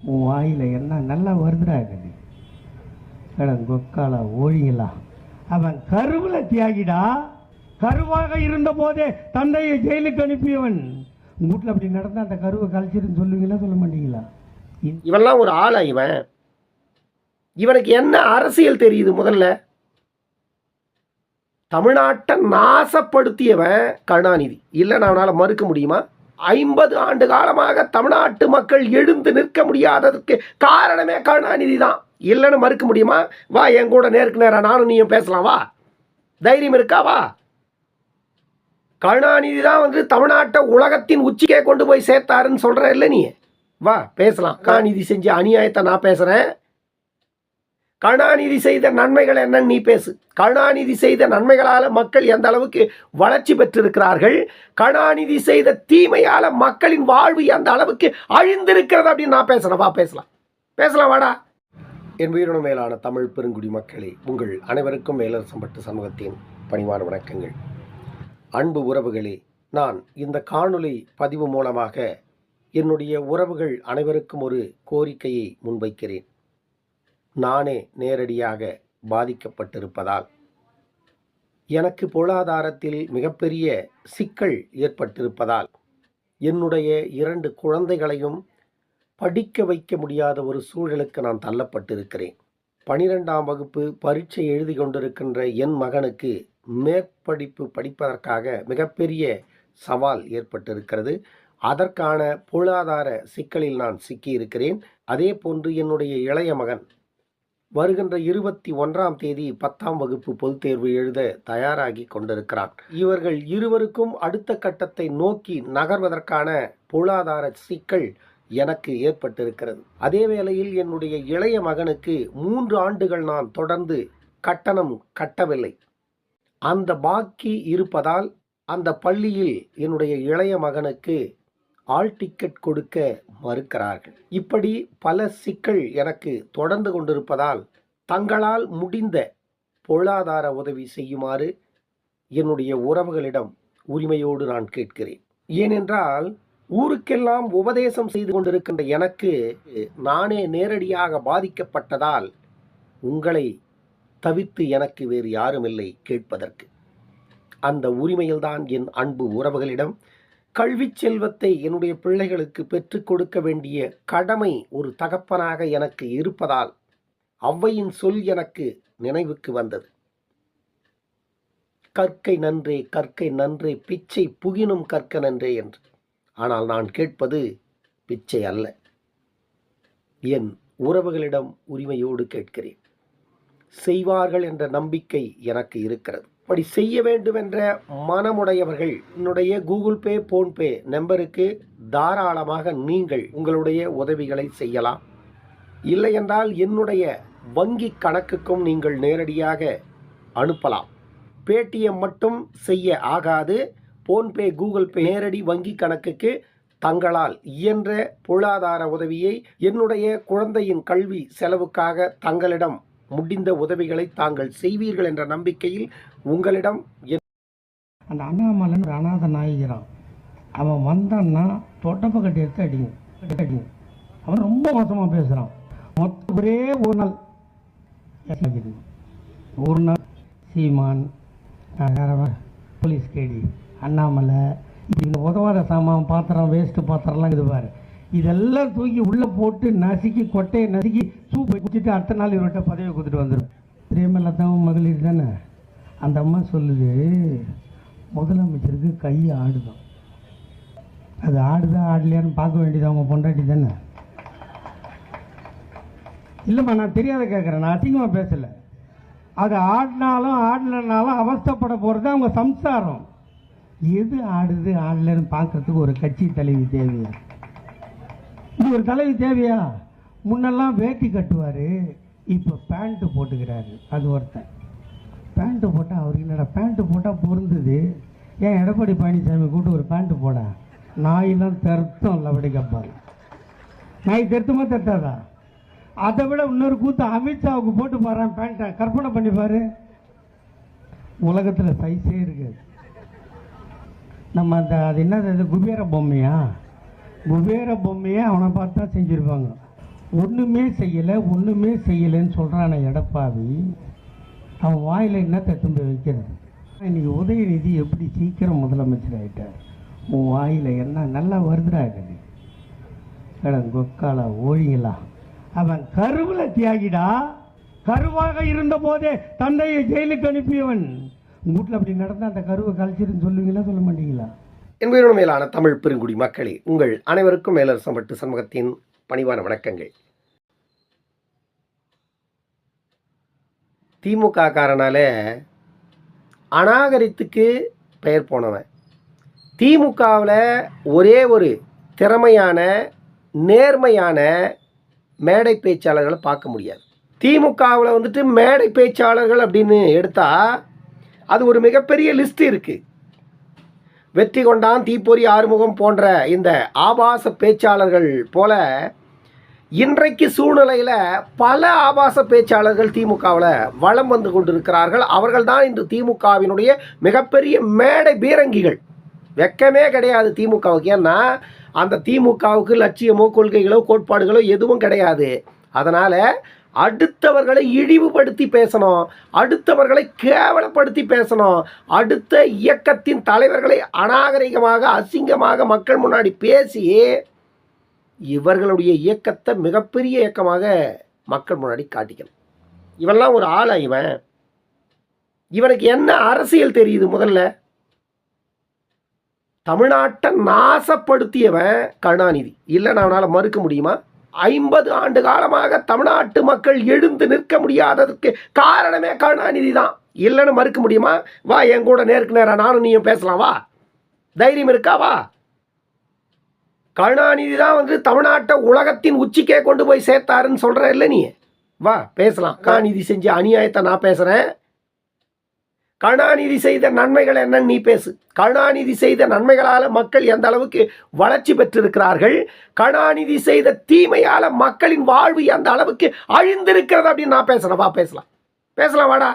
உன் வாயில் என்ன நல்லா வருதுடா கடன் கொக்கால ஓழிங்களா அவன் கருவில் தியாகிடா. கருவாக இருந்த போதே தந்தையை ஜெயிலுக்கு அனுப்பியவன். உங்க வீட்டில் அப்படி நடந்தா அந்த கருவை கழிச்சிருன்னு சொல்லுவீங்களா சொல்ல மாட்டீங்களா? இவெல்லாம் ஒரு ஆளா இவன்? இவனுக்கு என்ன அரசியல் தெரியுது முதல்ல? தமிழ்நாட்டை நாசப்படுத்தியவன் கருணாநிதி. இல்லைன்னு அவனால் மறுக்க முடியுமா? ஐம்பது ஆண்டு காலமாக தமிழ்நாட்டு மக்கள் எழுந்து நிற்க முடியாததற்கு காரணமே கருணாநிதி தான் இல்லைன்னு மறுக்க முடியுமா? வா என் கூட நேருக்கு நேராக நானும் நீயும் பேசலாம் வா. தைரியம் இருக்கா வா. கருணாநிதி தான் வந்து தமிழ்நாட்டை உலகத்தின் உச்சிக்கே கொண்டு போய் சேர்த்தாருன்னு சொல்கிற இல்லை நீ? வா பேசலாம். கருணாநிதி செஞ்ச அநியாயத்தை நான் பேசுகிறேன் கருணாநிதி செய்த நன்மைகள் என்னன்னு நீ பேசு. கருணாநிதி செய்த நன்மைகளால் மக்கள் எந்த அளவுக்கு வளர்ச்சி பெற்றிருக்கிறார்கள்? கருணாநிதி செய்த தீமையால் மக்களின் வாழ்வு எந்த அளவுக்கு அழிந்திருக்கிறது அப்படின்னு நான் பேசுகிறேன் வா பேசலாம். பேசலாம் வாடா. என் உயிரின மேலான தமிழ் பெருங்குடி மக்களே உங்கள் அனைவருக்கும் மேலரசம்பட்டு சமூகத்தின் பணிவான வணக்கங்கள். அன்பு உறவுகளே நான் இந்த காணொளி பதிவு மூலமாக என்னுடைய உறவுகள் அனைவருக்கும் ஒரு கோரிக்கையை முன்வைக்கிறேன். நானே நேரடியாக பாதிக்கப்பட்டிருப்பதால். எனக்கு பொருளாதாரத்தில் மிகப்பெரிய சிக்கல் ஏற்பட்டிருப்பதால் என்னுடைய இரண்டு குழந்தைகளையும் படிக்க வைக்க முடியாத ஒரு சூழலுக்கு நான் தள்ளப்பட்டிருக்கிறேன். பனிரெண்டாம் வகுப்பு பரீட்சை எழுதி கொண்டிருக்கின்ற என் மகனுக்கு மேற்படிப்பு படிப்பதற்காக மிகப்பெரிய சவால் ஏற்பட்டிருக்கிறது. அதற்கான பொருளாதார சிக்கலில் நான் சிக்கியிருக்கிறேன். அதே போன்று என்னுடைய இளைய மகன் வருகின்ற இருபத்தி ஒன்றாம் தேதி பத்தாம் வகுப்பு பொதுத் தேர்வு எழுத தயாராகி கொண்டிருக்கிறான் இவர்கள் இருவருக்கும் அடுத்த கட்டத்தை நோக்கி நகர்வதற்கான பொருளாதார சிக்கல் எனக்கு ஏற்பட்டிருக்கிறது. அதே வேளையில் என்னுடைய இளைய மகனுக்கு மூன்று ஆண்டுகள் நான் தொடர்ந்து கட்டணம் கட்டவில்லை. அந்த பாக்கி இருப்பதால் அந்த பள்ளியில் என்னுடைய இளைய மகனுக்கு ஆல் டிக்கெட் கொடுக்க மறுக்கிறார்கள். இப்படி பல சிக்கல் எனக்கு தொடர்ந்து கொண்டிருப்பதால் தங்களால் முடிந்த பொருளாதார உதவி செய்யுமாறு என்னுடைய உறவுகளிடம் உரிமையோடு நான் கேட்கிறேன். ஏனென்றால் ஊருக்கெல்லாம் உபதேசம் செய்து கொண்டிருக்கின்ற எனக்கு நானே நேரடியாக பாதிக்கப்பட்டதால் உங்களை தவிர்த்து எனக்கு வேறு யாரும் இல்லை கேட்பதற்கு. அந்த உரிமையில்தான் என் அன்பு உறவுகளிடம் கல்விச் செல்வத்தை என்னுடைய பிள்ளைகளுக்கு பெற்றுக் கொடுக்க வேண்டிய கடமை ஒரு தகப்பனாக எனக்கு இருப்பதால் அவ்வையின் சொல் எனக்கு நினைவுக்கு வந்தது. கற்கை நன்றே கற்கை நன்றே பிச்சை புகினும் கற்க நன்றே என்று. ஆனால் நான் கேட்பது பிச்சை அல்ல. என் உறவுகளிடம் உரிமையோடு கேட்கிறேன். செய்வார்கள் என்ற நம்பிக்கை எனக்கு இருக்கிறது. அப்படி செய்ய வேண்டும் என்ற மனமுடையவர்கள் என்னுடைய கூகுள் பே போன்பே நம்பருக்கு தாராளமாக நீங்கள் உங்களுடைய உதவிகளை செய்யலாம். இல்லையென்றால் என்னுடைய வங்கி கணக்குக்கும் நீங்கள் நேரடியாக அனுப்பலாம். பேடிஎம் மட்டும் செய்ய ஆகாது. போன்பே கூகுள் பே நேரடி வங்கி கணக்குக்கு தங்களால் இயன்ற பொருளாதார உதவியை என்னுடைய குழந்தையின் கல்வி செலவுக்காக தங்களிடம் முடிந்த உதவிகளை தாங்கள் செய்வீர்கள் என்ற நம்பிக்கையில் உங்களிடம் அந்த அண்ணாமலன் ஒரு அநாத நாயகிறான் அவன் வந்தான்னா தொட்டப்ப கட்டி எடுத்து அடிங்க எடுத்து அடிங்க அவன் ரொம்ப மோசமாக பேசுகிறான் மொத்த ஒரே ஒரு நாள். ஒரு நாள் சீமான் போலீஸ் கேடி அண்ணாமலை இந்த உதவாத சாமான் பாத்திரம் வேஸ்ட்டு பாத்திரம்லாம் இது பாரு. இதெல்லாம் தூக்கி உள்ளே போட்டு நசுக்கி கொட்டையை நசுக்கி சூப்பை குடிச்சிட்டு அடுத்த நாள் இவர்கிட்ட பதவி கொடுத்துட்டு வந்துடும் பிரேமலதாவும் மகளிர் தானே? அந்த அம்மா சொல்லுது முதலமைச்சருக்கு கை ஆடுதான். அது ஆடுதா ஆடலையான்னு பார்க்க வேண்டியது அவங்க பொண்டாட்டி தானே? இல்லைம்மா நான் தெரியாத கேட்குறேன் நான் அதிகமாக பேசலை. அது ஆடினாலும் ஆடலைனாலும் அவஸ்தைப்பட போகிறது அவங்க சம்சாரம். எது ஆடுது ஆடலைன்னு பார்க்கறதுக்கு ஒரு கட்சி தலைவி தேவையா? இது ஒரு தலைவி தேவையா? முன்னெல்லாம் வேட்டி கட்டுவார் இப்போ பேண்ட்டு போட்டுக்கிறாரு. அது ஒருத்தன். பேண்ட்டு போட்டால் அவருக்கு என்னடா பேண்ட்டு போட்டால் பொருந்தது. ஏன் எடப்பாடி பழனிசாமி கூட்டு ஒரு பேண்ட்டு போட? நாயெல்லாம் தருத்தம் லபடி கப்பாரு. நாய் தருத்தமா தட்டாதா அதை விட இன்னொரு கூத்து அமித்ஷாவுக்கு போட்டு பாறேன் பேண்ட்டை கற்பனை பண்ணிப்பார் உலகத்தில் சைஸே இருக்குது. நம்ம அந்த அது என்னது குபேர பொம்மையா? குபேர பொம்மையை அவனை பார்த்து தான் செஞ்சுருப்பாங்க. ஒன்றுமே செய்யலை ஒன்றுமே செய்யலைன்னு சொல்கிறான எடப்பாவி அவன் வாயில் என்ன தட்டும்பு வைக்கிறது இன்னைக்கு உதயநிதி எப்படி சீக்கிரம் முதலமைச்சர் ஆகிட்டார் உன் வாயில் என்ன நல்லா வருதுடா கதி கொக்கால ஓழிங்களா அவன் கருவில் தியாகிடா. கருவாக இருந்த போதே தந்தையை ஜெயிலுக்கு அனுப்பியவன். உங்கள் வீட்டில் அப்படி நடந்தால் அந்த கருவை கழிச்சிருன்னு சொல்லுவீங்களா சொல்ல மாட்டீங்களா? என்பதோடு மேலான தமிழ் பெருங்குடி மக்களே உங்கள் அனைவருக்கும் மேலரசம் பட்டு சமூகத்தின் பணிவான வணக்கங்கள். திமுக காரனால அநாகரித்துக்கு பெயர் போனவன். திமுகவில் ஒரே ஒரு திறமையான நேர்மையான மேடை பேச்சாளர்களை பார்க்க முடியாது. திமுகவில் வந்துட்டு மேடை பேச்சாளர்கள் அப்படின்னு எடுத்தால் அது ஒரு மிகப்பெரிய லிஸ்ட் இருக்குது வெற்றி கொண்டான் தீப்பொறி ஆறுமுகம் போன்ற இந்த ஆபாச பேச்சாளர்கள் போல இன்றைக்கு சூழ்நிலையில் பல ஆபாச பேச்சாளர்கள் திமுகவில் வலம் வந்து கொண்டிருக்கிறார்கள். அவர்கள்தான் இன்று திமுகவினுடைய மிகப்பெரிய மேடை பீரங்கிகள். வெக்கமே கிடையாது திமுகவுக்கு. ஏன்னா அந்த திமுகவுக்கு லட்சியமோ கொள்கைகளோ கோட்பாடுகளோ எதுவும் கிடையாது. அதனால் அடுத்தவர்களை இழிவுபடுத்தி பேசணும். அடுத்தவர்களை கேவலப்படுத்தி பேசணும். அடுத்த இயக்கத்தின் தலைவர்களை அநாகரிகமாக அசிங்கமாக மக்கள் முன்னாடி பேசி இவர்களுடைய இயக்கத்தை மிகப்பெரிய இயக்கமாக மக்கள் முன்னாடி காட்டிக்கணும். இவெல்லாம் ஒரு ஆளா இவன்? இவனுக்கு என்ன அரசியல் தெரியுது முதல்ல? தமிழ்நாட்டை நாசப்படுத்தியவன் கருணாநிதி. இல்லை நான் அவனால் மறுக்க முடியுமா? ஐம்பது ஆண்டு காலமாக தமிழ்நாட்டு மக்கள் எழுந்து நிற்க முடியாததுக்கு காரணமே கருணாநிதி தான். இல்லைன்னு மறுக்க முடியுமா? வா என் கூட நேருக்கு நேராக நானும் நீயும் பேசலாம் வா. தைரியம் இருக்கா வா. கருணாநிதி தான் வந்து தமிழ்நாட்டை உலகத்தின் உச்சிக்கே கொண்டு போய் சேர்த்தாருன்னு சொல்கிற இல்லை நீ? வா பேசலாம். கருணாநிதி செஞ்ச அநியாயத்தை நான் பேசுகிறேன் கருணாநிதி செய்த நன்மைகள் என்னன்னு நீ பேசு. கருணாநிதி செய்த நன்மைகளால் மக்கள் எந்த அளவுக்கு வளர்ச்சி பெற்றிருக்கிறார்கள்? கருணாநிதி செய்த தீமையால் மக்களின் வாழ்வு எந்த அளவுக்கு அழிந்திருக்கிறது அப்படின்னு நான் பேசுகிறேன் வா பேசலாம். பேசலாம் வாடா.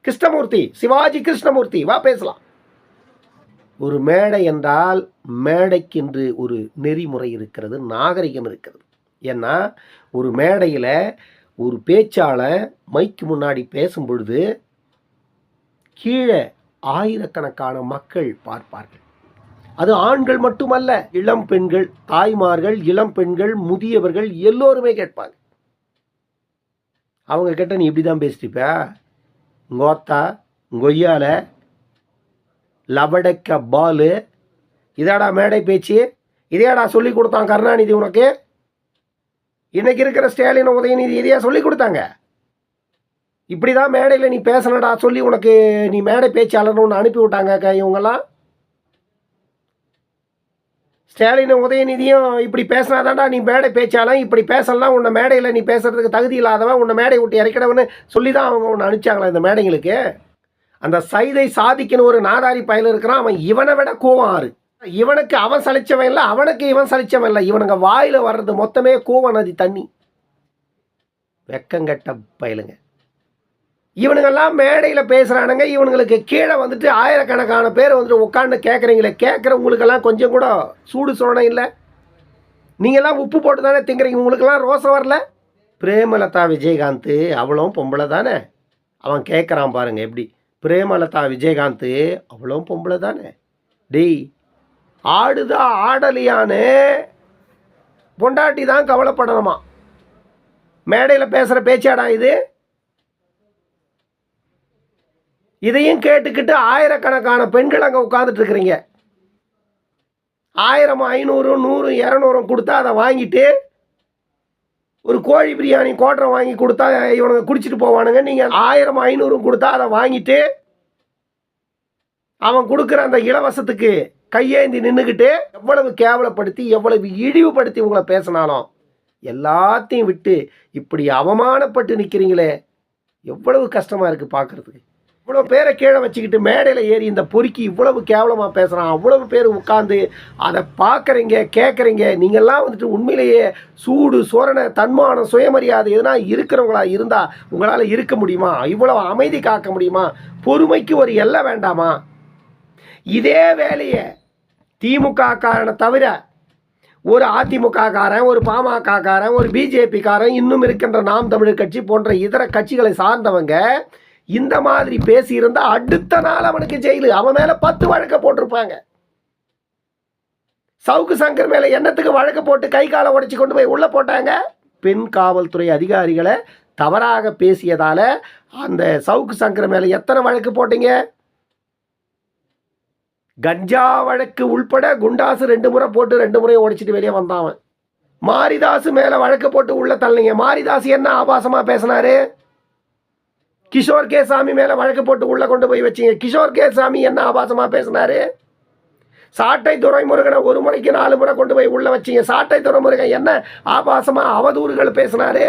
கிருஷ்ணமூர்த்தி சிவாஜி கிருஷ்ணமூர்த்தி வா பேசலாம். ஒரு மேடை என்றால் மேடைக்கென்று ஒரு நெறிமுறை இருக்கிறது நாகரிகம் இருக்கிறது. ஏன்னா ஒரு மேடையில் ஒரு பேச்சாளர் மைக்கு முன்னாடி பேசும் பொழுது கீழே ஆயிரக்கணக்கான மக்கள் பார்ப்பார்கள். அது ஆண்கள் மட்டுமல்ல இளம் பெண்கள் தாய்மார்கள் இளம் பெண்கள் முதியவர்கள் எல்லோருமே கேட்பாங்க. அவங்க கிட்ட நீ இப்படி தான் பேசிட்டிப்ப கோத்தா கொய்யால லவடக்க பாலு. இதாடா மேடை பேச்சு. இதையாடா சொல்லி கொடுத்தான் கருணாநிதி உனக்கு? இன்னைக்கு இருக்கிற ஸ்டாலின் உதயநிதி இதையா சொல்லி கொடுத்தாங்க? இப்படி தான் மேடையில் நீ பேசணடா சொல்லி உனக்கு நீ மேடை பேச்சாளர்னு ஒன்று அனுப்பி விட்டாங்க இவங்கெல்லாம். ஸ்டாலின் உதயநிதியும் இப்படி பேசினாதான்டா நீ மேடை பேச்சாளன் இப்படி பேசலாம் உன்னை மேடையில் நீ பேசுறதுக்கு தகுதி இல்லாதவன் உன்னை மேடை விட்டு இறக்கிடவன்னு சொல்லி தான் அவங்க ஒன்று அனுப்பிச்சாங்களா இந்த மேடைங்களுக்கு அந்த சைதை சாதிக்குன்னு ஒரு நாதாரி பயல் இருக்கிறான் அவன் இவனை விட கோவம் ஆறு. இவனுக்கு அவன் சலிச்சவன் இல்லை அவனுக்கு இவன் சலிச்சவன் இல்லை இவனுங்க வாயில் வர்றது மொத்தமே கோவ நதி தண்ணி. வெக்கங்கட்ட பயலுங்க. இவனுங்கெல்லாம் மேடையில் பேசுகிறானுங்க இவனுங்களுக்கு கீழே வந்துட்டு ஆயிரக்கணக்கான பேர் வந்துட்டு உட்காந்து கேட்குறீங்களே கேட்குறவங்களுக்கெல்லாம் கொஞ்சம் கூட சூடு சொரணை இல்லை. நீங்கள்லாம் உப்பு போட்டு தானே திங்குறீங்க. உங்களுக்கெல்லாம் ரோசம் வரல? பிரேமலதா விஜயகாந்த் அவளும் பொம்பளை தானே? அவன் கேட்குறான் பாருங்கள் எப்படி. பிரேமலதா விஜயகாந்த் அவ்வளோ பொம்பளை தானே? டெய் ஆடுதா ஆடலியான்னு பொண்டாட்டி தான் கவலைப்படணுமா? மேடையில் பேசுகிற பேச்சாடா இது? இதையும் கேட்டுக்கிட்டு ஆயிரக்கணக்கான பெண்கள் அங்கே உட்காந்துட்டு இருக்கிறீங்க. ஆயிரம் ஐநூறு நூறு இரநூறும் கொடுத்தா அதை வாங்கிட்டு ஒரு கோழி பிரியாணி கோட்டரை வாங்கி கொடுத்தா இவனுங்க குடிச்சிட்டு போவானுங்க. நீங்கள் ஆயிரம் ஐநூறும் கொடுத்தா அதை வாங்கிட்டு அவன் கொடுக்குற அந்த இலவசத்துக்கு கையேந்தி நின்றுக்கிட்டு எவ்வளவு கேவலப்படுத்தி எவ்வளவு இழிவுபடுத்தி உங்களை பேசினாலும் எல்லாத்தையும் விட்டு இப்படி அவமானப்பட்டு நிற்கிறீங்களே எவ்வளவு கஷ்டமாக இருக்குது பார்க்குறதுக்கு. இவ்வளோ பேரை கீழே வச்சுக்கிட்டு மேடையில் ஏறி இந்த பொறுக்கி இவ்வளவு கேவலமாக பேசுகிறான் அவ்வளவு பேர் உட்காந்து அதை பார்க்குறீங்க கேட்குறீங்க நீங்கள்லாம் வந்துட்டு உண்மையிலேயே சூடு சோரண தன்மானம் சுயமரியாதை எதுனா இருக்கிறவங்களா இருந்தால் உங்களால் இருக்க முடியுமா? இவ்வளவு அமைதி காக்க முடியுமா? பொறுமைக்கு ஒரு எல்லை வேண்டாமா? இதே வேலையை திமுக காரனை தவிர ஒரு அதிமுகக்காரன் ஒரு பாமகக்காரன் ஒரு பிஜேபிக்காரன் இன்னும் இருக்கின்ற நாம் தமிழர் கட்சி போன்ற இதர கட்சிகளை சார்ந்தவங்க இந்த மாதிரி பேசியிருந்தா அடுத்த நாள் அவனுக்கு ஜெயிலு. அவன் மேல பத்து வழக்க போட்டிருப்பாங்க. சவுக்கு சங்கர் மேல எண்ணத்துக்கு வழக்கு போட்டு கை காலை உடைச்சி கொண்டு போய் உள்ள போட்டாங்க? பெண் காவல்துறை அதிகாரிகளை தவறாக பேசியதால அந்த சவுக்கு சங்கர் மேல எத்தனை வழக்கு போட்டீங்க? கஞ்சா வழக்கு உள்பட குண்டாசு ரெண்டு முறை போட்டு ரெண்டு முறையும் உடைச்சிட்டு வெளியே வந்தான் அவன். மாரிதாசு மேல வழக்கு போட்டு உள்ள தள்ளிங்க. மாரிதாஸ் என்ன ஆபாசமா பேசினாரு? கிஷோர் கே சாமி மேலே வழக்கு போட்டு உள்ளே கொண்டு போய் வச்சீங்க. கிஷோர் கே சாமி என்ன ஆபாசமாக பேசினாரு? சாட்டை துறைமுருகனை ஒரு முறைக்கு நாலு முறை கொண்டு போய் உள்ளே வச்சீங்க. சாட்டை துறைமுருகன் என்ன ஆபாசமாக அவதூறுகள் பேசினாரு?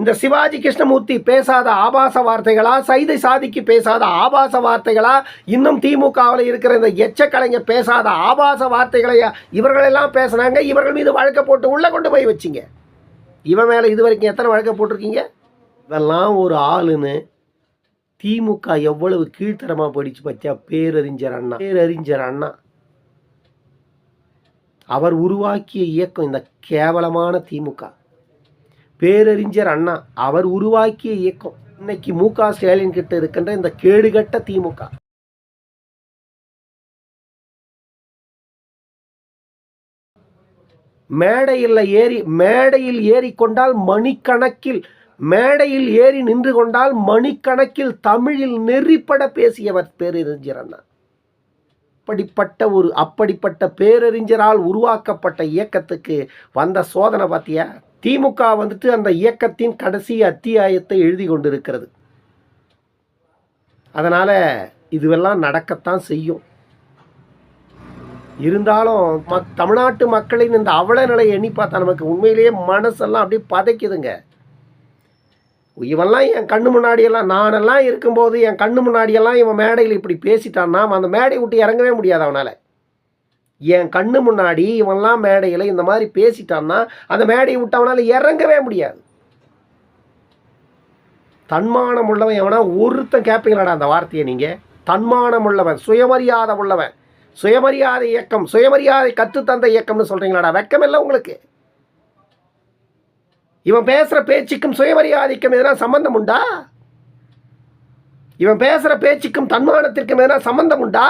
இந்த சிவாஜி கிருஷ்ணமூர்த்தி பேசாத ஆபாச வார்த்தைகளா? சைதை சாதிக்கு பேசாத ஆபாச வார்த்தைகளா? இன்னும் திமுகவில் இருக்கிற இந்த எச்ச கலைஞர் பேசாத ஆபாச வார்த்தைகளையா இவர்களெல்லாம் பேசுனாங்க. இவர்கள் மீது வழக்க போட்டு உள்ளே கொண்டு போய் வச்சிங்க. இவன் மேலே இது வரைக்கும் எத்தனை வழக்க போட்டிருக்கீங்க? இதெல்லாம் ஒரு ஆளுன்னு திமுக எவ்வளவு கீழ்த்தரமாக படிச்சு பத்தியா? பேரறிஞர் அண்ணா. பேரறிஞர் அண்ணா. அவர் உருவாக்கிய இயக்கம் இந்த கேவலமான திமுக. பேரறிஞர் அண்ணா அவர் உருவாக்கிய இயக்கம். இன்னைக்கு மு க. ஸ்டாலின் கிட்ட இருக்கின்ற இந்த கேடுகட்ட திமுக. மேடையில் ஏறி மேடையில் ஏறிக்கொண்டால் மணிக்கணக்கில் மேடையில் ஏறி நின்று கொண்டால் மணிக்கணக்கில் தமிழில் நெறிப்பட பேசியவர் பேரறிஞர் அண்ணா. அப்படிப்பட்ட ஒரு அப்படிப்பட்ட பேரறிஞரால் உருவாக்கப்பட்ட இயக்கத்துக்கு வந்த சோதனை பார்த்தியா திமுக வந்துட்டு அந்த இயக்கத்தின் கடைசி அத்தியாயத்தை எழுதி கொண்டிருக்கிறது. அதனால இதுவெல்லாம் நடக்கத்தான் செய்யும். இருந்தாலும் மக் தமிழ்நாட்டு மக்களின் இந்த அவல நிலையை எண்ணி பார்த்தா நமக்கு உண்மையிலேயே மனசெல்லாம் அப்படியே பதைக்குதுங்க. இவெல்லாம் என் கண்ணு முன்னாடியெல்லாம் நானெல்லாம் இருக்கும்போது என் கண்ணு முன்னாடியெல்லாம் இவன் மேடையில் இப்படி பேசிட்டான்னா அந்த மேடை விட்டு இறங்கவே முடியாது அவனால். என் கண்ணு முன்னாடி இவன்லாம் மேடையில் இந்த மாதிரி பேசிட்டான்னா அந்த மேடையை விட்டு அவனால் இறங்கவே முடியாது. தன்மானம் உள்ளவன் எவனா? ஒருத்தன் கேட்பீங்களாடா அந்த வார்த்தையை நீங்கள் தன்மானம் உள்ளவன் சுயமரியாதை உள்ளவன். சுயமரியாதை இயக்கம் சுயமரியாதை கற்றுத்தந்த இயக்கம்னு சொல்கிறீங்களாடா வெக்கமில்லை உங்களுக்கு. இவன் பேசுகிற பேச்சுக்கும் சுயமரியாதைக்கும் எதனா சம்பந்தம் உண்டா? இவன் பேசுகிற பேச்சுக்கும் தன்மானத்திற்கும் எதனா சம்பந்தம் உண்டா?